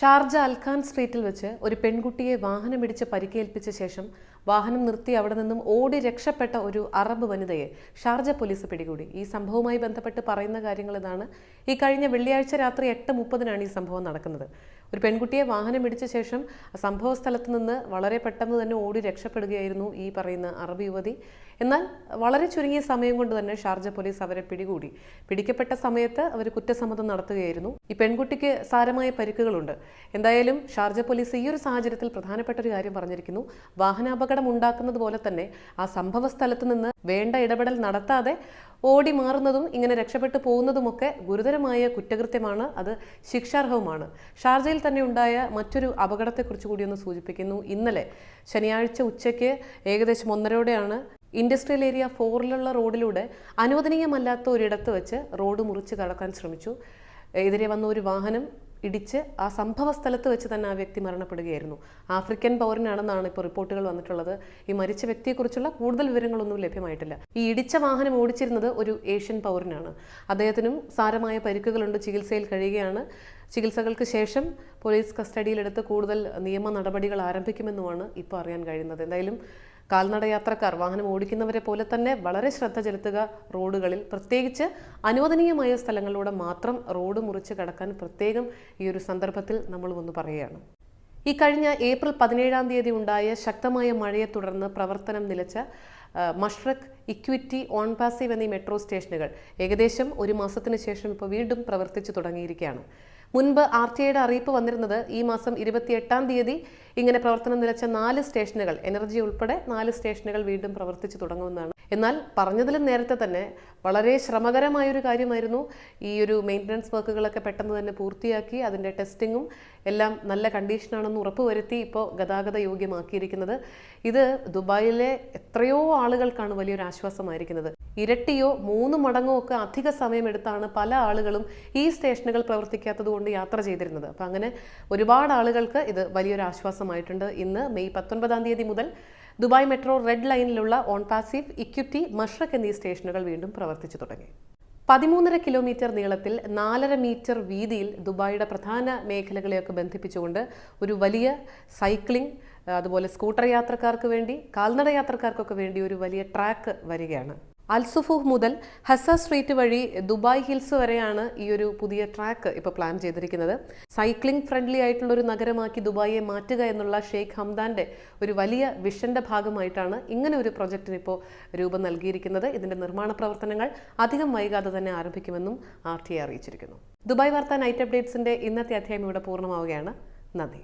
Sharjah Al Khan സ്ട്രീറ്റിൽ വെച്ച് ഒരു പെൺകുട്ടിയെ വാഹനമിടിച്ച് പരിക്കേൽപ്പിച്ച ശേഷം വാഹനം നിർത്തി അവിടെ നിന്നും ഓടി രക്ഷപ്പെട്ട ഒരു അറബ് വനിതയെ ഷാർജ പോലീസ് പിടികൂടി. ഈ സംഭവവുമായി ബന്ധപ്പെട്ട് പറയുന്ന കാര്യങ്ങൾ ഇതാണ്. ഈ കഴിഞ്ഞ വെള്ളിയാഴ്ച രാത്രി എട്ട് മുപ്പതിനാണ് ഈ സംഭവം നടക്കുന്നത്. ഒരു പെൺകുട്ടിയെ വാഹനമിടിച്ച ശേഷം സംഭവ സ്ഥലത്ത് നിന്ന് വളരെ പെട്ടെന്ന് തന്നെ ഓടി രക്ഷപ്പെടുകയായിരുന്നു ഈ പറയുന്ന അറബ് യുവതി. എന്നാൽ വളരെ ചുരുങ്ങിയ സമയം കൊണ്ട് തന്നെ ഷാർജ പോലീസ് അവരെ പിടികൂടി. പിടിക്കപ്പെട്ട സമയത്ത് അവർ കുറ്റസമ്മതം നടത്തുകയായിരുന്നു. ഈ പെൺകുട്ടിക്ക് സാരമായ പരിക്കുകളുണ്ട്. എന്തായാലും ഷാർജ പോലീസ് ഈ ഒരു സാഹചര്യത്തിൽ പ്രധാനപ്പെട്ട ഒരു കാര്യം പറഞ്ഞിരിക്കുന്നു. വാഹനാപകടം ഉണ്ടാക്കുന്നത് പോലെ തന്നെ ആ സംഭവ സ്ഥലത്ത് നിന്ന് വേണ്ട ഇടപെടൽ നടത്താതെ ഓടി മാറുന്നതും ഇങ്ങനെ രക്ഷപ്പെട്ടു പോകുന്നതുമൊക്കെ ഗുരുതരമായ കുറ്റകൃത്യമാണ്. അത് ശിക്ഷാർഹവുമാണ്. ഷാർജയിൽ തന്നെ ഉണ്ടായ മറ്റൊരു അപകടത്തെക്കുറിച്ച് കൂടി ഒന്ന് സൂചിപ്പിക്കുന്നു. ഇന്നലെ ശനിയാഴ്ച ഉച്ചയ്ക്ക് ഏകദേശം ഒന്നരയോടെയാണ് ഇൻഡസ്ട്രിയൽ ഏരിയ ഫോറിലുള്ള റോഡിലൂടെ അനുവദനീയമല്ലാത്ത ഒരിടത്ത് വെച്ച് റോഡ് മുറിച്ച് കടക്കാൻ ശ്രമിച്ചു. എതിരെ വന്ന ഒരു വാഹനം ഇടിച്ച് ആ സംഭവ സ്ഥലത്ത് വെച്ച് തന്നെ ആ വ്യക്തി മരണപ്പെടുകയായിരുന്നു. ആഫ്രിക്കൻ പൗരനാണെന്നാണ് ഇപ്പോൾ റിപ്പോർട്ടുകൾ വന്നിട്ടുള്ളത്. ഈ മരിച്ച വ്യക്തിയെക്കുറിച്ചുള്ള കൂടുതൽ വിവരങ്ങളൊന്നും ലഭ്യമായിട്ടില്ല. ഈ ഇടിച്ച വാഹനം ഓടിച്ചിരുന്നത് ഒരു ഏഷ്യൻ പൗരനാണ്. അദ്ദേഹത്തിനും സാരമായ പരിക്കുകളുണ്ട്. ചികിത്സയിൽ കഴിയുകയാണ്. ചികിത്സകൾക്ക് ശേഷം പോലീസ് കസ്റ്റഡിയിലെടുത്ത് കൂടുതൽ നിയമ നടപടികൾ ആരംഭിക്കുമെന്നുമാണ് ഇപ്പോൾ അറിയാൻ കഴിയുന്നത്. എന്തായാലും കാൽനട യാത്രക്കാർ വാഹനം ഓടിക്കുന്നവരെ പോലെ തന്നെ വളരെ ശ്രദ്ധ ചെലുത്തുക റോഡുകളിൽ. പ്രത്യേകിച്ച് അനുവദനീയമായ സ്ഥലങ്ങളിലൂടെ മാത്രം റോഡ് മുറിച്ച് കടക്കാൻ പ്രത്യേകം ഈ ഒരു സന്ദർഭത്തിൽ നമ്മൾ ഒന്ന് പറയുകയാണ്. ഈ കഴിഞ്ഞ ഏപ്രിൽ പതിനേഴാം തീയതി ഉണ്ടായ ശക്തമായ മഴയെ തുടർന്ന് പ്രവർത്തനം നിലച്ച മഷ്റഖ് ഇക്വിറ്റി ഓൺ പാസീവ് എന്നീ മെട്രോ സ്റ്റേഷനുകൾ ഏകദേശം ഒരു മാസത്തിന് ശേഷം ഇപ്പോൾ വീണ്ടും പ്രവർത്തിച്ചു തുടങ്ങിയിരിക്കുകയാണ്. മുൻപ് ആർ ടി ഐയുടെ അറിയിപ്പ് വന്നിരുന്നത് ഈ മാസം ഇരുപത്തിയെട്ടാം തീയതി ഇങ്ങനെ പ്രവർത്തനം നിലച്ച നാല് സ്റ്റേഷനുകൾ എനർജി ഉൾപ്പെടെ നാല് സ്റ്റേഷനുകൾ വീണ്ടും പ്രവർത്തിച്ചു തുടങ്ങുമെന്നാണ് എന്നാൽ പറഞ്ഞതിലും നേരത്തെ തന്നെ വളരെ ശ്രമകരമായൊരു കാര്യമായിരുന്നു ഈ ഒരു മെയിന്റനൻസ് വർക്കുകളൊക്കെ പെട്ടെന്ന് തന്നെ പൂർത്തിയാക്കി അതിന്റെ ടെസ്റ്റിങ്ങും എല്ലാം നല്ല കണ്ടീഷനാണെന്ന് ഉറപ്പുവരുത്തി ഇപ്പോൾ ഗതാഗത യോഗ്യമാക്കിയിരിക്കുന്നത്. ഇത് ദുബായിലെ എത്രയോ ആളുകൾക്കാണ് വലിയൊരു ആശ്വാസമായിരിക്കുന്നത്. ഇരട്ടിയോ മൂന്ന് മടങ്ങോ ഒക്കെ അധിക സമയമെടുത്താണ് പല ആളുകളും ഈ സ്റ്റേഷനുകൾ പ്രവർത്തിക്കാത്തത് കൊണ്ട് യാത്ര ചെയ്തിരുന്നത്. അപ്പം അങ്ങനെ ഒരുപാട് ആളുകൾക്ക് ഇത് വലിയൊരു ആശ്വാസമായിട്ടുണ്ട്. ഇന്ന് മെയ് പത്തൊൻപതാം തീയതി മുതൽ ദുബായ് മെട്രോ റെഡ് ലൈനിലുള്ള ഓൺ പാസീവ് ഇക്വിറ്റി മഷ്റഖ് എന്നീ സ്റ്റേഷനുകൾ വീണ്ടും പ്രവർത്തിച്ചു തുടങ്ങി. പതിമൂന്നര കിലോമീറ്റർ നീളത്തിൽ നാലര മീറ്റർ വീതിയിൽ ദുബായിയുടെ പ്രധാന മേഖലകളെയൊക്കെ ബന്ധിപ്പിച്ചുകൊണ്ട് ഒരു വലിയ സൈക്ലിംഗ് അതുപോലെ സ്കൂട്ടർ യാത്രക്കാർക്ക് വേണ്ടി കാൽനട യാത്രക്കാർക്കൊക്കെ വേണ്ടി ഒരു വലിയ ട്രാക്ക് വരികയാണ്. അൽസുഫൂഹ് മുതൽ ഹസ സ്ട്രീറ്റ് വഴി ദുബായ് ഹിൽസ് വരെയാണ് ഈ ഒരു പുതിയ ട്രാക്ക് ഇപ്പോൾ പ്ലാൻ ചെയ്തിരിക്കുന്നത്. സൈക്ലിംഗ് ഫ്രണ്ട്ലി ആയിട്ടുള്ള ഒരു നഗരമാക്കി ദുബായിയെ മാറ്റുക എന്നുള്ള ഷെയ്ഖ് ഹംദാന്റെ ഒരു വലിയ വിഷന്റെ ഭാഗമായിട്ടാണ് ഇങ്ങനെ ഒരു പ്രൊജക്റ്റിന് ഇപ്പോൾ രൂപം നൽകിയിരിക്കുന്നത്. ഇതിന്റെ നിർമ്മാണ പ്രവർത്തനങ്ങൾ അധികം വൈകാതെ തന്നെ ആരംഭിക്കുമെന്നും ആർ ടി അറിയിച്ചിരിക്കുന്നു. ദുബായ് വാർത്ത നൈറ്റ് അപ്ഡേറ്റ്സിന്റെ ഇന്നത്തെ അധ്യായം ഇവിടെ പൂർണമാവുകയാണ്. നന്ദി.